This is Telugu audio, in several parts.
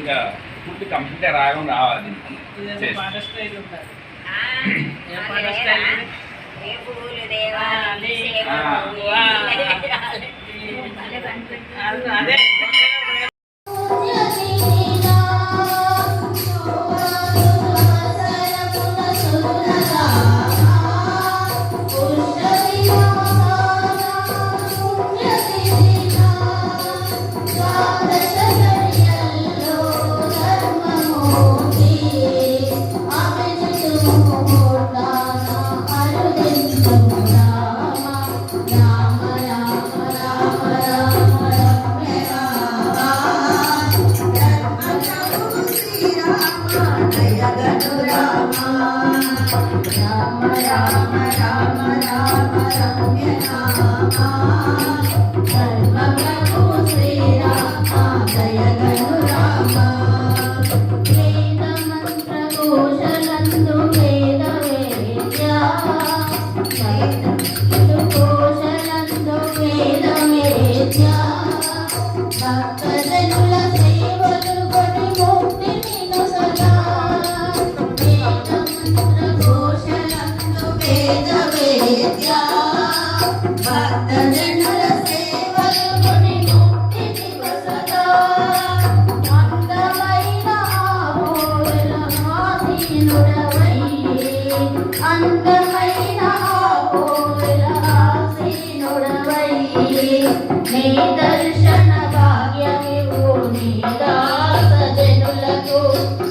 ఇంకా పూర్తి కంప్లీట్ రాగం రావాలి. అదే. పాట లేరా? స్టైల్ ఇది? ఏ పువ్వులు దేవాలి, ఆ, నీ- సేవ ఆ, పువ్వులు ఆ. దేవాలి. వేద వేద భక్తజనుల అందమైన నీ దర్శన భాగ్యమివు నీ దాస జనులకు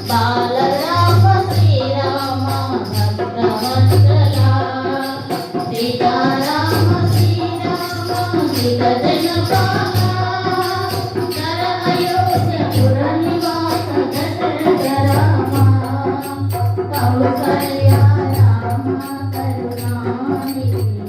బాలరామ శ్రీరామ భద్రవత్సల సీతారామ करुणानिधि